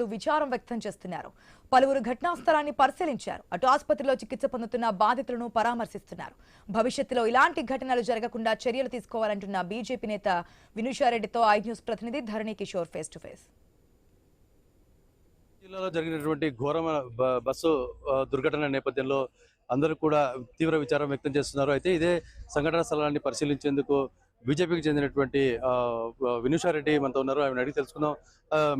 లు విచారం వ్యక్తం చేస్తున్నారు. పలువురు ఘటనా స్థలాన్ని పరిశీలించారు. అటు ఆసుపత్రిలో చికిత్స పొందుతున్న బాధితులను పరామర్శిస్తున్నారు. భవిష్యత్తులో ఇలాంటి ఘటనలు జరగకుండా చర్యలు తీసుకోవాలంటున్న బీజేపీ నేత వినుషారెడ్డితో ఐ న్యూస్ ప్రతినిధి Dharani Kishore face to face. జిల్లాలో జరిగినటువంటి ఘోరమైన బస్సు దుర్ఘటన నేపథ్యంలో అందరూ కూడా తీవ్ర విచారం వ్యక్తం చేస్తున్నారు. అయితే ఇదే సంఘటన స్థలాన్ని పరిశీలించేందుకు బీజేపీకి చెందినటువంటి వినుషారెడ్డి మనతో ఉన్నారు. ఆమెను అడిగి తెలుసుకుందాం.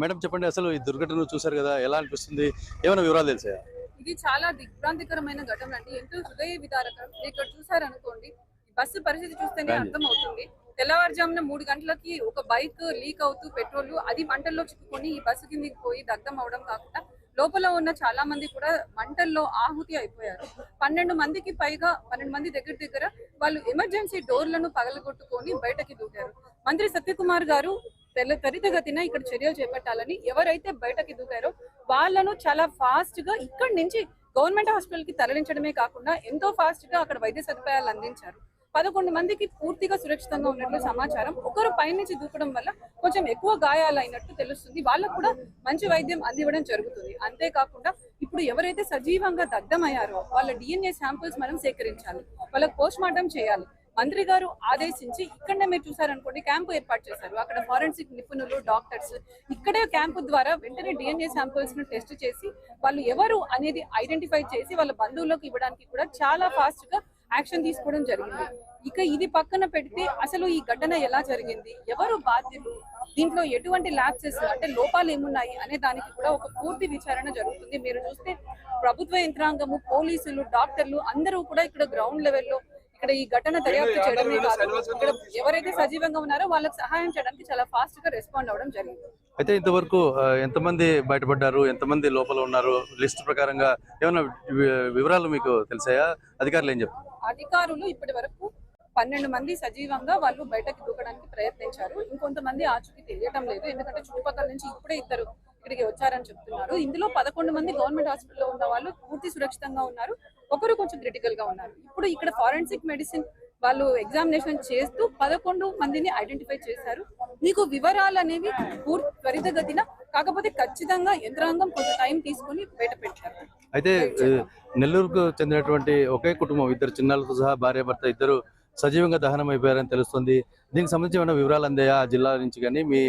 మేడం చెప్పండి అసలు ఈ దుర్ఘటన చూశారు కదా ఎలా అనిపిస్తుంది? ఏమైనా వివరాలు తెలిసాయా? ఇది చాలా దిగ్భ్రాంతికరమైన ఘటన అండి. ఎంతో హృదయ విదారకం మీరు ఇక్కడ చూసారనుకోండి ఈ బస్సు పరిస్థితి చూస్తేనే. అర్థం అవుతుంది తెల్లవారుజామున మూడు గంటలకి ఒక బైక్ లీక్ అవుతూ పెట్రోల్ అది మంటల్లో చిక్కుకొని ఈ బస్సు కిందికి పోయి దగ్ధం అవడం కాకుండా లోపల ఉన్న చాలా మంది కూడా మంటల్లో ఆహుతి అయిపోయారు. పన్నెండు మందికి పైగా పన్నెండు మంది దగ్గర దగ్గర వాళ్ళు ఎమర్జెన్సీ డోర్లను పగలగొట్టుకొని బయటకి దూకారు. మంత్రి సత్యకుమార్ గారు తెల్ల త్వరితగతిన ఇక్కడ చర్యలు చేపట్టాలని ఎవరైతే బయటకి దూకారో వాళ్ళను చాలా ఫాస్ట్గా ఇక్కడి నుంచి గవర్నమెంట్ హాస్పిటల్కి తరలించడమే కాకుండా ఎంతో ఫాస్ట్గా అక్కడ వైద్య సదుపాయాలు అందించారు. పదకొండు మందికి పూర్తిగా సురక్షితంగా ఉన్నట్లు సమాచారం. ఒకరు పైనుంచి దూకడం వల్ల కొంచెం ఎక్కువ గాయాలైనట్టు తెలుస్తుంది. వాళ్ళకు కూడా మంచి వైద్యం అందివ్వడం జరుగుతుంది. అంతేకాకుండా ఇప్పుడు ఎవరైతే సజీవంగా దగ్ధమయ్యారో వాళ్ళ డిఎన్ఏ శాంపిల్స్ మనం సేకరించాలి. వాళ్ళకి పోస్ట్ మార్టం చేయాలి. మంత్రి గారు ఆదేశించి ఇక్కడనే మీరు చూసారనుకోండి క్యాంపు ఏర్పాటు చేశారు. అక్కడ ఫారెన్సిక్ నిపుణులు డాక్టర్స్ ఇక్కడే క్యాంపు ద్వారా వెంటనే డిఎన్ఏ శాంపిల్స్ను టెస్ట్ చేసి వాళ్ళు ఎవరు అనేది ఐడెంటిఫై చేసి వాళ్ళ బంధువులకు ఇవ్వడానికి కూడా చాలా ఫాస్ట్గా యాక్షన్ తీసుకోవడం జరిగింది. ఇక ఇది పక్కన పెడితే అసలు ఈ ఘటన ఎలా జరిగింది? ఎవరు బాధ్యులు? దీంట్లో ఎటువంటి ల్యాబ్సెస్ అంటే లోపాలు ఏమున్నాయి? అనే దానికి కూడా ఒక పూర్తి విచారణ జరుగుతుంది. మీరు చూస్తే ప్రభుత్వ యంత్రాంగము పోలీసులు డాక్టర్లు అందరూ కూడా ఇక్కడ గ్రౌండ్ లెవెల్లో ఇక్కడ ఈ ఘటన దర్యాప్తు చేయడమే కాదు. ఇక్కడ ఎవరైతే సజీవంగా ఉన్నారో వాళ్ళకి సహాయం చేయడానికి చాలా ఫాస్ట్గా రెస్పాండ్ అవ్వడం జరిగింది. అయితే ఇంతవరకు ఎంతమంది బయటపడ్డారు? ఎంతమంది లోపల ఉన్నారు? లిస్ట్ ప్రకారంగా ఏమైనా వివరాలు మీకు తెలిసాయా? అధికారులు ఏం చెప్తారు అధికారులు ఇప్పటి వరకు పన్నెండు మంది సజీవంగా వాళ్ళు బయటకు దూకడానికి ప్రయత్నించారు. ఇంకొంతమంది ఆచూకీ తెలియటం లేదు. ఎందుకంటే చుట్టుపక్కల నుంచి ఇప్పుడే ఇద్దరు ఇక్కడికి వచ్చారని చెప్తున్నారు. ఇందులో పదకొండు మంది గవర్నమెంట్ హాస్పిటల్లో ఉన్న వాళ్ళు పూర్తి సురక్షితంగా ఉన్నారు. ఒకరు కొంచెం క్రిటికల్గా ఉన్నారు. ఇప్పుడు ఇక్కడ ఫారెన్సిక్ మెడిసిన్ వాళ్ళు ఎగ్జామినేషన్ చేస్తూ పదకొండు మందిని ఐడెంటిఫై చేశారు. మీకు వివరాలు అనేవి పూర్తి త్వరితగతిన కాకపోతే ఖచ్చితంగా యంత్రాంగం కొంత టైం తీసుకొని బయట పెట్టారు. అయితే నెల్లూరుకు చెందినటువంటి ఒకే కుటుంబం ఇద్దరు చిన్నాలతో సహా భార్య భర్త ఇద్దరు సజీవంగా దహనం అయిపోయారని తెలుస్తుంది. దీనికి సంబంధించి ఏమైనా వివరాలు అందాయా? ఆ జిల్లా నుంచి కానీ మీ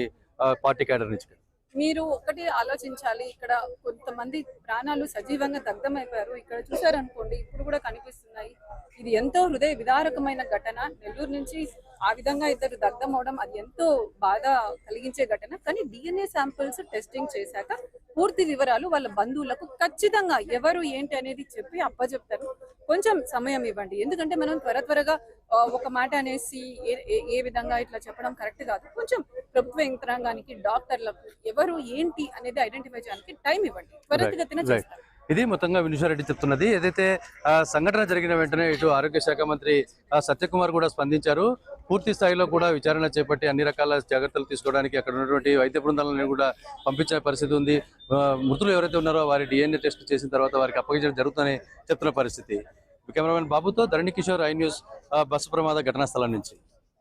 పార్టీ క్యాడర్ నుంచి కానీ. మీరు ఒకటి ఆలోచించాలి. ఇక్కడ కొంతమంది ప్రాణాలు సజీవంగా దగ్ధమైపోయారు. ఇక్కడ చూసారనుకోండి ఇప్పుడు కూడా కనిపిస్తున్నాయి. ఇది ఎంతో హృదయ విదారకమైన ఘటన. నెల్లూరు నుంచి ఆ విధంగా ఇద్దరు దగ్ధం అవడం అది ఎంతో బాధ కలిగించే ఘటన. కానీ డిఎన్ఏ శాంపిల్స్ టెస్టింగ్ చేశాక పూర్తి వివరాలు వాళ్ళ బంధువులకు ఖచ్చితంగా ఎవరు ఏంటి అనేది చెప్పి అప్పచెప్తారు కొంచెం సమయం ఇవ్వండి. ఎందుకంటే మనం త్వర త్వరగా ఒక మాట అనేసి ఏ- విధంగా ఇట్లా చెప్పడం కరెక్ట్ కాదు. కొంచెం ప్రభుత్వ యంత్రాంగానికి డాక్టర్లకు ఎవరు ఏంటి అనేది ఐడెంటిఫై చేయడానికి టైం ఇవ్వండి. త్వరితగతిన Right. చేస్తారు. ఇది మొత్తంగా వినుషారెడ్డి చెప్తున్నది. ఏదైతే సంఘటన జరిగిన వెంటనే ఇటు ఆరోగ్య శాఖ మంత్రి సత్యకుమార్ కూడా స్పందించారు. పూర్తి స్థాయిలో కూడా విచారణ చేపట్టి అన్ని రకాల జాగ్రత్తలు తీసుకోవడానికి అక్కడ ఉన్నటువంటి వైద్య బృందాలను కూడా పంపించే పరిస్థితి ఉంది. మృతులు ఎవరైతే ఉన్నారో వారి డిఎన్ఏ టెస్ట్ చేసిన తర్వాత వారికి అప్పగించడం జరుగుతుందని చెప్తున్న పరిస్థితి. కెమెరామెన్ బాబుతో Dharani Kishore I News bus ప్రమాద ఘటనా స్థలం నుంచి.